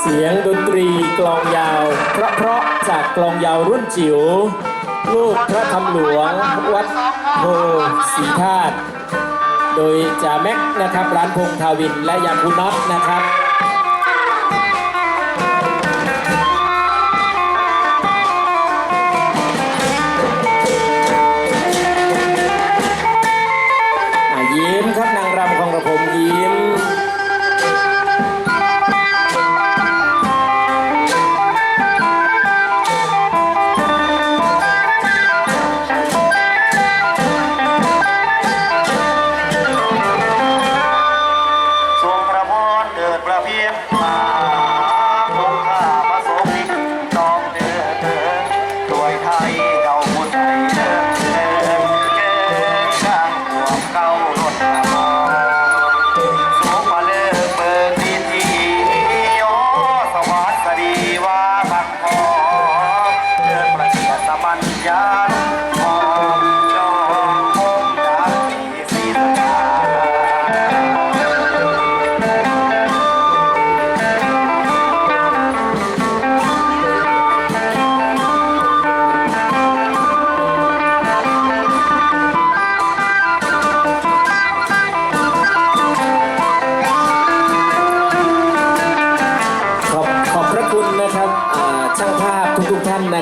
เสียงดนตรีกลองยาว เพราะเพราะจากกลองยาวรุ่นจิ๋วลูกพระคำหลวงวัดโพสีธาตุโดยจ่าแม็กนะครับร้านพงทาวินและยาคุณน็อตนะครับ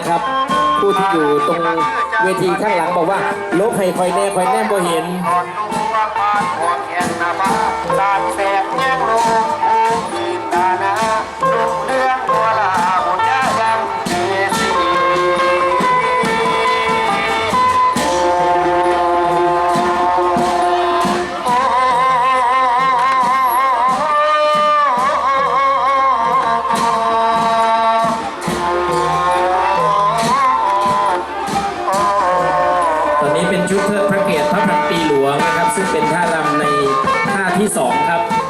ครับ ผู้ที่อยู่ตรงเวทีข้างหลังบอกว่าลบให้คอยแน่คอยแน่บ่เห็น ที่ 2 ครับ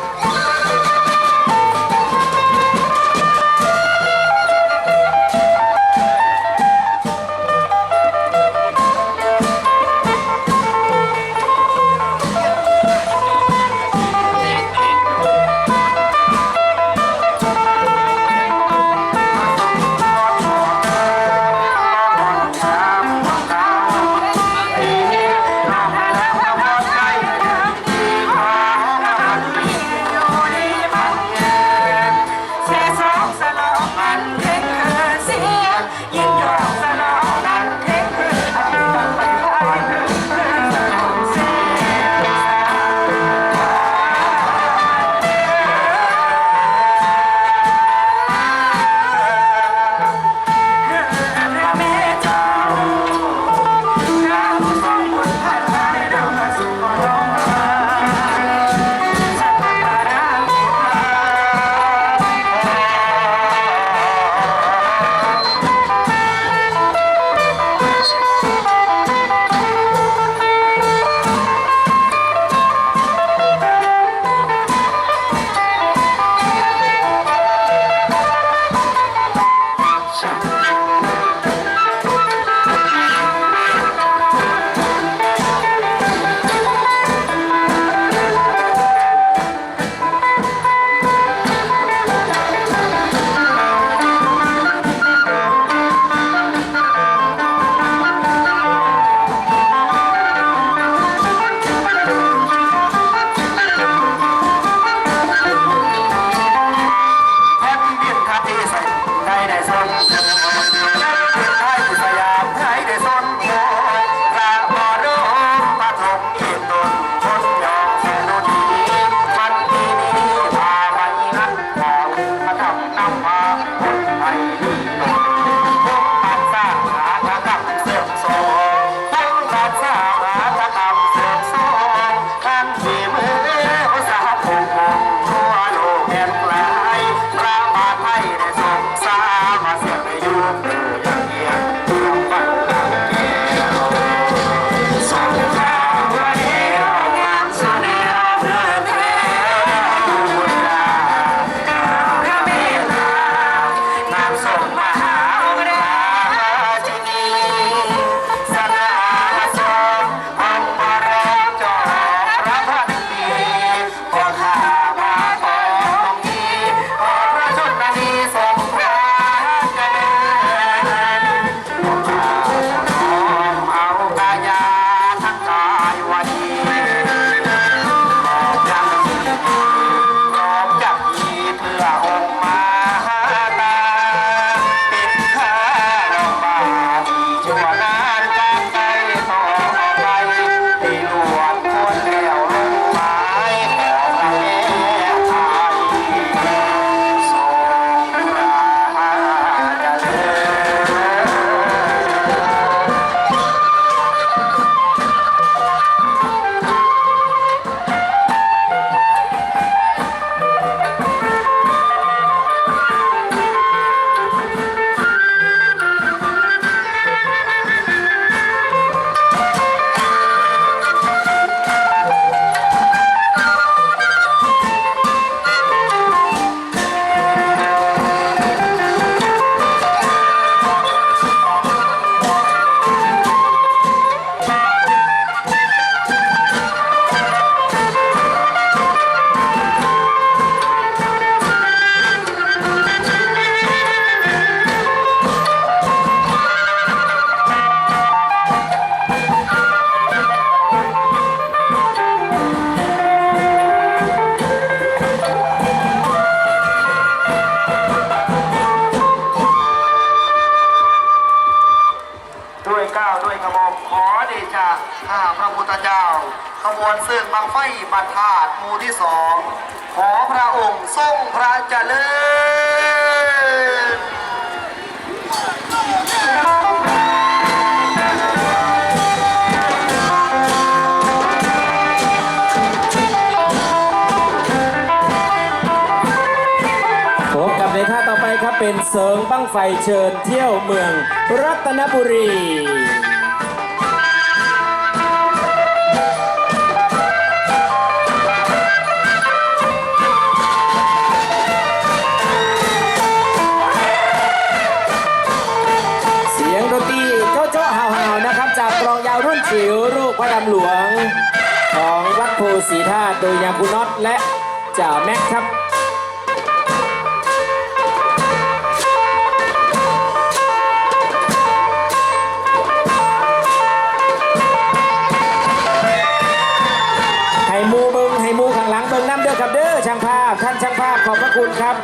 ก้าด้วยกระบอกขอเดชะข้าพระพุทธเจ้า ขบวนเสื่องบางไฟบัณฑาตมูที่สอง ขอพระองค์ทรงพระเจริญ ครับเป็นเสริงบั้งไฟเชิญเที่ยวเมืองรัตนบุรีเสียงดนตรีโจ๊ะโจ๊ะห่าวๆนะครับจากกลองยาวรุ่นจิ๋วลูกพระดำหลวง ของวัดโพสีธาตุโดยยามคุณน็อตและจ่าแม็กครับ ครับเด้อช่างภาพท่านช่างภาพขอบพระคุณครับ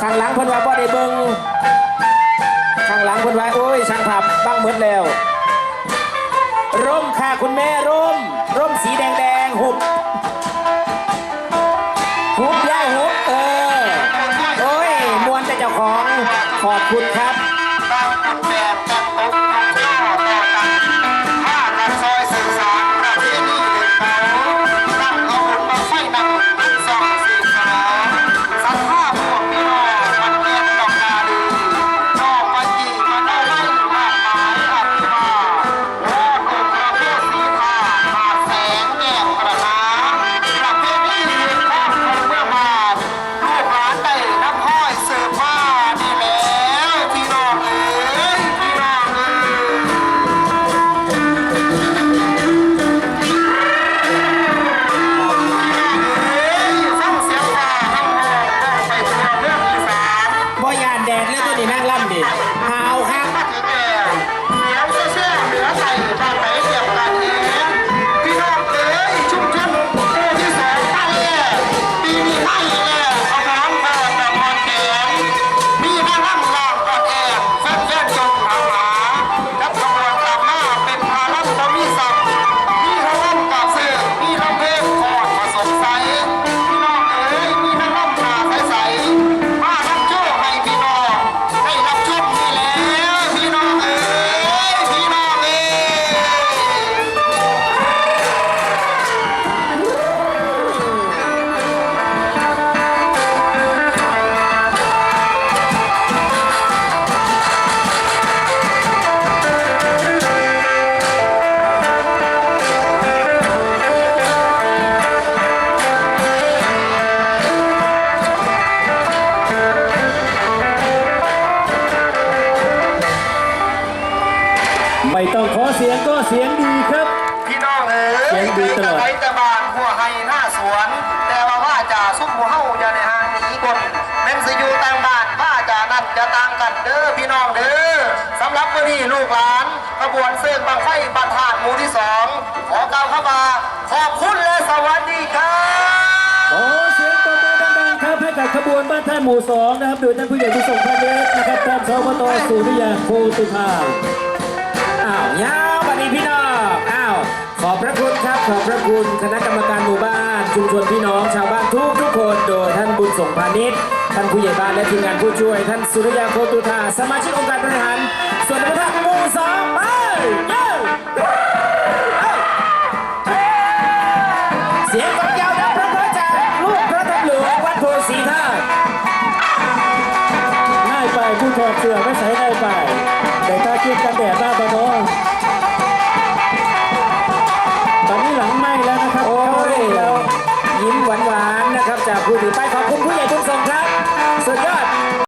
ข้างหลังเพิ่นว่าบ่ได้เบิงข้างหลังเพิ่นว่าโอ้ยช่างภาพบังหมดแล้ว ร่มค่ะคุณแม่ร่ม ร่มสีแดงแดงๆหุบหุบย่าหุบเออโอ้ยมวนแต่เจ้าของขอบคุณครับ ตลอดไแต่บ้านหัวไห้หน้าสวน แต่ว่าว่าจะซุปหัวเฮาอย่าในหางหนีคนแม่นสิอยู่ต่างบ้านว่าจะนั่นจะต่างกันเด้อพี่น้องเด้อสำหรับมื้อนี้ลูกหลานขบวนเส้นบางไฟบันทาดหมู่ที่สองขอกล่าวเข้ามาขอบคุณและสวัสดีครับขอเสียงตบมือดังๆครับให้กับขบวนบ้านท่าหมู่สองนะครับโดยท่านผู้ใหญ่ผู้ทรงพระเดชนะครับท่านสวตสุริยาโคตุภาอ้าวยาวบัดนี้พี่น้องอ้าว ขอบพระคุณครับ ขอบพระคุณคณะกรรมการหมู่บ้านชุมชนพี่น้องชาวบ้านทุกทุกคนโดยท่านบุญส่งพาณิชย์ท่านผู้ใหญ่บ้านและทีมงานผู้ช่วย ท่านสุริยาโคตุภาสมาชิกองค์การบริหารส่วนพระท่าหมู่สองไปเย้เอ้าเสียงกองยาวดังพระจากลูกพระทับหลวงวัดโพสีธาง่ายไปผู้ถอดเสื้อไม่ใส่ง่ายไปแต่ถ้าคิดกันแดดหน้าตะโน จะผู้ถืไป้ายความ